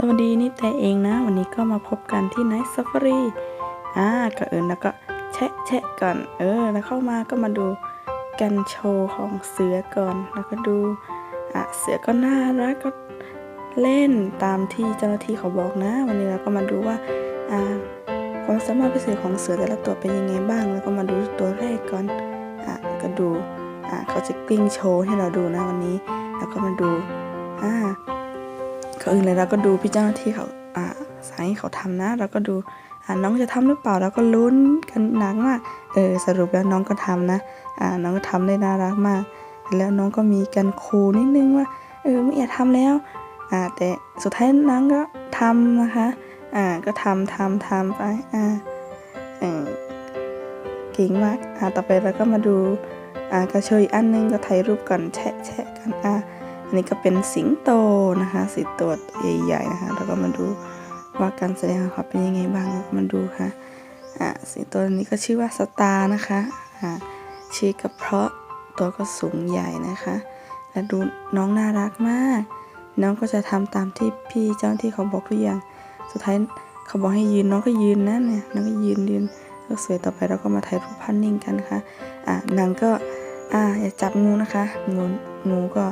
สวัสดีนี่แต่เองนะ วันนี้ก็มาพบกันที่ไนท์ซ f ฟ r รีอ่าก็เอินแล้วก็แชะแชะก่อน เออ แล้วเข้ามาก็มาดูกันโชว์ของเสือก่อน แล้วก็ดู อะ เสือก็น่ารักก็เล่นตามที่เจ้าหน้าที่เขาบอกนะ วันนี้เราก็มาดูว่า อ่า ความสามารถพิเศษของเสือแต่ละตัวเป็นยังไงบ้าง แล้วก็มาดูตัวแรกก่อน อะ ก็ดู อะ เขาจะกลิ้งโชว์ให้เราดูนะวันนี้ แล้วก็มาดู อ่า ก่อนอื่นเลยเราก็ดูพี่เจ้าหน้าที่เขาอ่าสายให้เขาทำนะ เราก็ดูอ่าน้องจะทำหรือเปล่าเราก็ลุ้นกันหนักมากเออสรุปแล้วน้องก็ทำนะอ่าน้องก็ทำได้น่ารักมาก แล้วน้องก็มีกันคูนิดนึงว่าเออไม่อยากทำแล้วอ่าแต่สุดท้ายน้องก็ทำนะคะอ่าก็ทำทำทำไปอ่าเออเก่งมากอ่าต่อไปเราก็มาดูอ่ากระเชยอีกอันนึงก็ถ่ายรูปกันแชะแชะกันอ่า อันนี้ก็เป็นสิงโตนะคะสิงโตใหญ่ๆนะคะ แล้วก็มาดูว่าการแสดงของเขาเป็นยังไงบ้างมาดูค่ะอ่าสิงโตนี้ก็ชื่อว่าสตาร์นะคะอ่าชื่อกระเพาะตัวก็สูงใหญ่นะคะ และดูน้องน่ารักมาก น้องก็จะทำตามที่พี่เจ้าหน้าที่เขาบอกทุกอย่าง สุดท้ายเขาบอกให้ยืนน้องก็ยืนนะเนี่ยน้องก็ยืนยืนก็สวยต่อไปเราก็มาถ่ายรูปภาพนิ่งกันค่ะอ่านางก็อ่าอย่าจับงูนะคะงูงูก็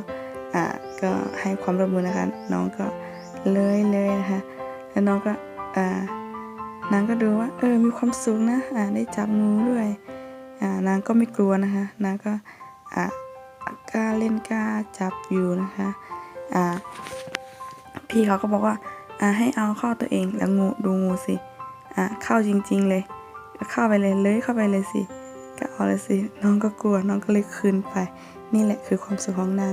อ่าก็ให้ความร่วมมือนะคะ น้องก็เลยเลยนะคะแล้วน้องก็อ่านางก็ดูว่าเออมีความสุขนะอ่าได้จับงูด้วยอ่านางก็ไม่กลัวนะคะนางก็อ่ากล้าเล่นกล้าจับอยู่นะคะอ่าพี่เขาก็บอกว่าอ่าให้เอาเข้าตัวเองแล้วงูดูงูสิอ่าเข้าจริง ๆเลยเข้าไปเลยเลยเข้าไปเลยสิก็เอาเลยสิน้องก็กลัวน้องก็เลยคืนไป นี่แหละคือความสุขของนาง